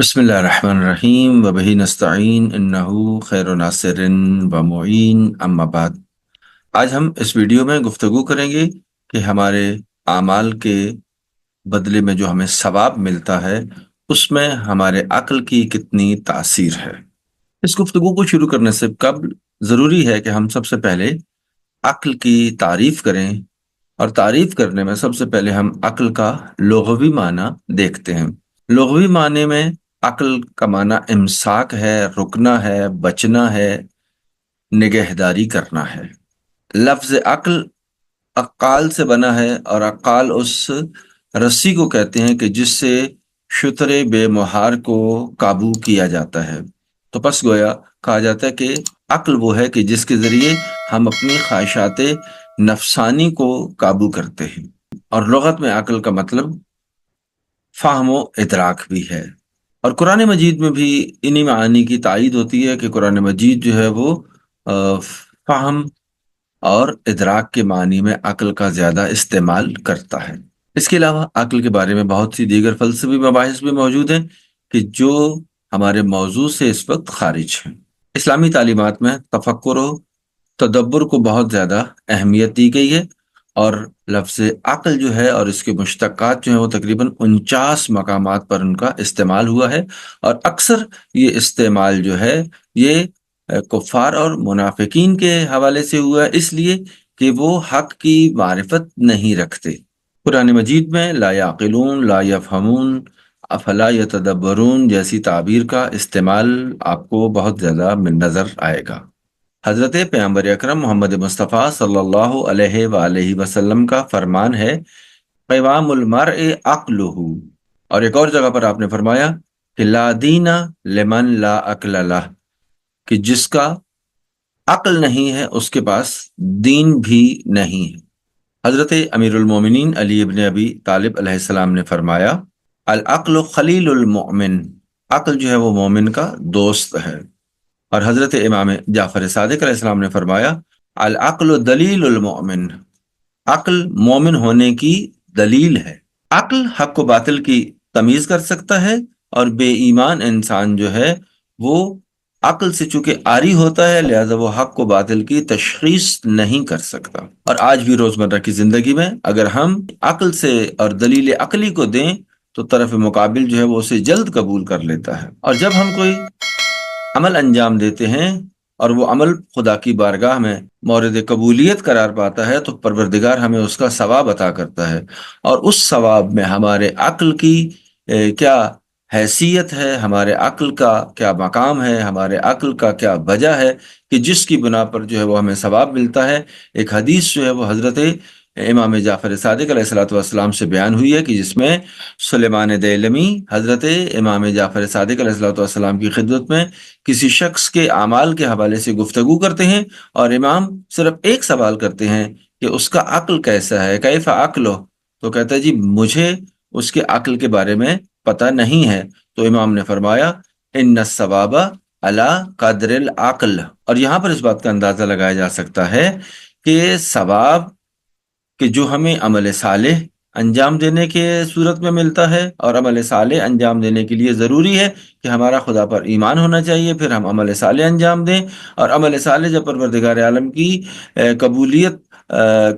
بسم اللہ الرحمن الرحیم و بہی نستعین، انہو خیر و ناصر و معین، اما بعد۔ آج ہم اس ویڈیو میں گفتگو کریں گے کہ ہمارے اعمال کے بدلے میں جو ہمیں ثواب ملتا ہے، اس میں ہمارے عقل کی کتنی تاثیر ہے۔ اس گفتگو کو شروع کرنے سے قبل ضروری ہے کہ ہم سب سے پہلے عقل کی تعریف کریں۔ اور تعریف کرنے میں سب سے پہلے ہم عقل کا لغوی معنی دیکھتے ہیں۔ لغوی معنی میں عقل کا معنی امساک ہے، رکنا ہے، بچنا ہے، نگہداری کرنا ہے۔ لفظ عقل اقال سے بنا ہے اور اقال اس رسی کو کہتے ہیں کہ جس سے شتر بے مہار کو قابو کیا جاتا ہے۔ تو پس گویا کہا جاتا ہے کہ عقل وہ ہے کہ جس کے ذریعے ہم اپنی خواہشات نفسانی کو قابو کرتے ہیں۔ اور لغت میں عقل کا مطلب فہم و ادراک بھی ہے۔ اور قرآن مجید میں بھی انہی معانی کی تائید ہوتی ہے کہ قرآن مجید جو ہے وہ فہم اور ادراک کے معنی میں عقل کا زیادہ استعمال کرتا ہے۔ اس کے علاوہ عقل کے بارے میں بہت سی دیگر فلسفی مباحث بھی موجود ہیں کہ جو ہمارے موضوع سے اس وقت خارج ہیں۔ اسلامی تعلیمات میں تفکر و تدبر کو بہت زیادہ اہمیت دی گئی ہے۔ اور لفظ عقل جو ہے اور اس کے مشتقات جو ہیں وہ تقریباً انچاس مقامات پر ان کا استعمال ہوا ہے اور اکثر یہ استعمال جو ہے یہ کفار اور منافقین کے حوالے سے ہوا ہے، اس لیے کہ وہ حق کی معرفت نہیں رکھتے۔ قرآن مجید میں لا یعقلون لا یفہمون افلا یتدبرون جیسی تعبیر کا استعمال آپ کو بہت زیادہ نظر آئے گا۔ حضرت پیامبر اکرم محمد مصطفیٰ صلی اللہ علیہ وآلہ وسلم کا فرمان ہے قوام المرء عقلہ اور ایک اور جگہ پر آپ نے فرمایا کہ لا دینا لمن لا عقل لہ کہ جس کا عقل نہیں ہے، اس کے پاس دین بھی نہیں ہے۔ حضرت امیر المومنین علی ابن ابی طالب علیہ السلام نے فرمایا، العقل خلیل المؤمن عقل جو ہے وہ مومن کا دوست ہے۔ اور حضرت امام جعفر صادق علیہ السلام نے فرمایا، العقل دلیل المؤمن۔ عقل مومن ہونے کی دلیل ہے۔ عقل حق و باطل کی تمیز کر سکتا ہے اور بے ایمان انسان جو ہے، وہ عقل سے چونکہ آری ہوتا ہے، لہذا وہ حق و باطل کی تشخیص نہیں کر سکتا۔ اور آج بھی روزمرہ کی زندگی میں اگر ہم عقل سے اور دلیل عقلی کو دیں، تو طرف مقابل جو ہے، وہ اسے جلد قبول کر لیتا ہے۔ اور جب ہم کوئی عمل انجام دیتے ہیں اور وہ عمل خدا کی بارگاہ میں مورد قبولیت قرار پاتا ہے تو پروردگار ہمیں اس کا ثواب عطا کرتا ہے اور اس ثواب میں ہمارے عقل کی کیا حیثیت ہے؟ ہمارے عقل کا کیا مقام ہے؟ ہمارے عقل کا کیا وجہ ہے کہ جس کی بنا پر جو ہے وہ ہمیں ثواب ملتا ہے؟ ایک حدیث جو ہے وہ حضرت امام جعفر صادق علیہ السلاۃ والسلام سے بیان ہوئی ہے کہ جس میں سلیمان دیلمی حضرت امام جعفر صادق علیہ السلاۃ والسلام کی خدمت میں کسی شخص کے اعمال کے حوالے سے گفتگو کرتے ہیں اور امام صرف ایک سوال کرتے ہیں کہ اس کا عقل کیسا ہے، کیف عقل؟ ہو تو کہتا ہے جی مجھے اس کے عقل کے بارے میں پتہ نہیں ہے۔ تو امام نے فرمایا، ان ثواب اللہ قدر العقل۔ اور یہاں پر اس بات کا اندازہ لگایا جا سکتا ہے کہ ثواب کہ جو ہمیں عمل صالح انجام دینے کے صورت میں ملتا ہے اور عمل صالح انجام دینے کے لیے ضروری ہے کہ ہمارا خدا پر ایمان ہونا چاہیے، پھر ہم عمل صالح انجام دیں اور عمل صالح جب پروردگار عالم کی قبولیت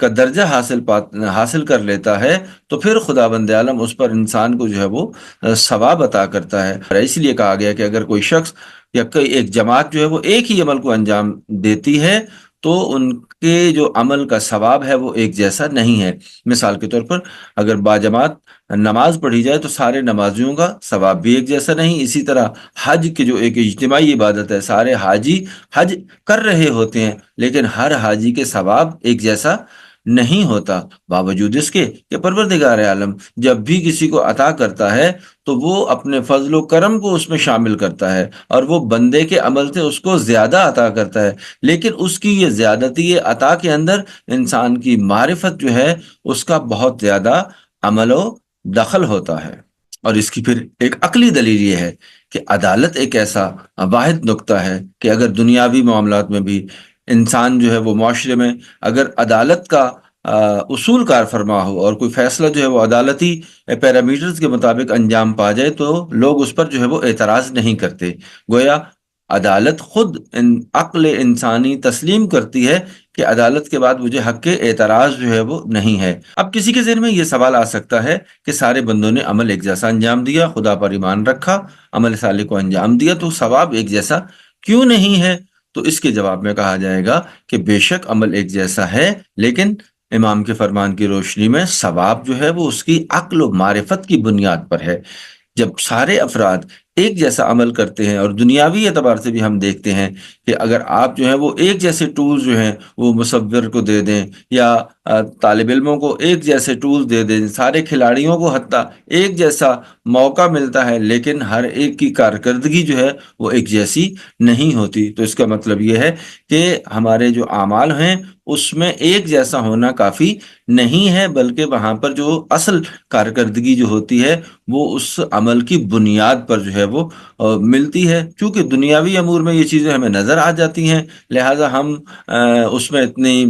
کا درجہ حاصل حاصل کر لیتا ہے تو پھر خدا بند عالم اس پر انسان کو جو ہے وہ ثواب عطا کرتا ہے۔ اور اس لیے کہا گیا کہ اگر کوئی شخص یا کوئی ایک جماعت جو ہے وہ ایک ہی عمل کو انجام دیتی ہے تو ان کے جو عمل کا ثواب ہے وہ ایک جیسا نہیں ہے۔ مثال کے طور پر اگر باجماعت نماز پڑھی جائے تو سارے نمازیوں کا ثواب بھی ایک جیسا نہیں۔ اسی طرح حج کی جو ایک اجتماعی عبادت ہے، سارے حاجی حج کر رہے ہوتے ہیں، لیکن ہر حاجی کے ثواب ایک جیسا نہیں ہوتا۔ باوجود اس کے کہ پروردگار عالم جب بھی کسی کو عطا کرتا ہے تو وہ اپنے فضل و کرم کو اس میں شامل کرتا ہے اور وہ بندے کے عمل سے اس کو زیادہ عطا کرتا ہے۔ لیکن اس کی یہ زیادتی عطا کے اندر انسان کی معرفت جو ہے، اس کا بہت زیادہ عمل و دخل ہوتا ہے۔ اور اس کی پھر ایک عقلی دلیل یہ ہے کہ عدالت ایک ایسا واحد نقطہ ہے کہ اگر دنیاوی معاملات میں بھی انسان جو ہے وہ معاشرے میں اگر عدالت کا اصول کار فرما ہو اور کوئی فیصلہ جو ہے وہ عدالتی پیرامیٹرز کے مطابق انجام پا جائے تو لوگ اس پر جو ہے وہ اعتراض نہیں کرتے۔ گویا عدالت خود ان، عقل انسانی تسلیم کرتی ہے کہ عدالت کے بعد مجھے حق کے اعتراض جو ہے وہ نہیں ہے۔ اب کسی کے ذہن میں یہ سوال آ سکتا ہے کہ سارے بندوں نے عمل ایک جیسا انجام دیا، خدا پر ایمان رکھا، عمل صالح کو انجام دیا تو ثواب ایک جیسا کیوں نہیں ہے؟ تو اس کے جواب میں کہا جائے گا کہ بے شک عمل ایک جیسا ہے، لیکن امام کے فرمان کی روشنی میں ثواب جو ہے وہ اس کی عقل و معرفت کی بنیاد پر ہے۔ جب سارے افراد ایک جیسا عمل کرتے ہیں اور دنیاوی اعتبار سے بھی ہم دیکھتے ہیں کہ اگر آپ جو ہیں وہ ایک جیسے ٹولز جو ہیں وہ مصور کو دے دیں یا طالب علموں کو ایک جیسے ٹولز دے دیں، سارے کھلاڑیوں کو حتیٰ ایک جیسا موقع ملتا ہے، لیکن ہر ایک کی کارکردگی جو ہے وہ ایک جیسی نہیں ہوتی۔ تو اس کا مطلب یہ ہے کہ ہمارے جو اعمال ہیں، اس میں ایک جیسا ہونا کافی نہیں ہے، بلکہ وہاں پر جو اصل کارکردگی جو ہوتی ہے، وہ اس عمل کی بنیاد پر جو ہے وہ ملتی ہے۔ چونکہ دنیاوی امور میں یہ چیزیں ہمیں نظر آ جاتی ہیں، لہٰذا ہم اس میں اتنی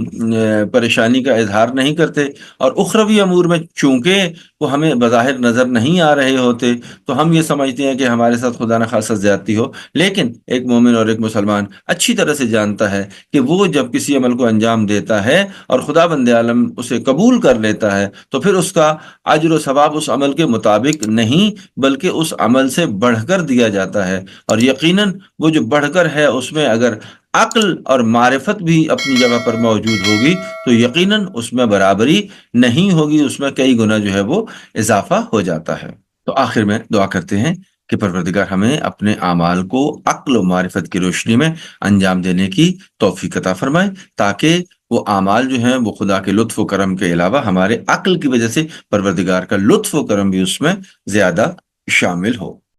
پریشانی کا اظہار نہیں کرتے اور اخروی امور میں چونکہ وہ ہمیں بظاہر نظر نہیں آ رہے ہوتے، تو ہم یہ سمجھتے ہیں کہ ہمارے ساتھ خدا نخواستہ زیادتی ہو۔ لیکن ایک مومن اور ایک مسلمان اچھی طرح سے جانتا ہے کہ وہ جب کسی عمل کو انجام دیتا ہے اور خدا بند عالم اسے قبول کر لیتا ہے، تو پھر اس کا اجر و ثواب اس عمل کے مطابق نہیں، بلکہ اس عمل سے بڑھ کر دیا جاتا ہے۔ اور یقیناً وہ جو بڑھ کر ہے، اس میں اگر عقل اور معرفت بھی اپنی جگہ پر موجود ہوگی، تو یقیناً اس میں برابری نہیں ہوگی، اس میں کئی گنا جو ہے وہ اضافہ ہو جاتا ہے۔ تو آخر میں دعا کرتے ہیں کہ پروردگار ہمیں اپنے اعمال کو عقل و معرفت کی روشنی میں انجام دینے کی توفیق عطا فرمائے تاکہ وہ اعمال جو ہیں وہ خدا کے لطف و کرم کے علاوہ ہمارے عقل کی وجہ سے پروردگار کا لطف و کرم بھی اس میں زیادہ شامل ہو۔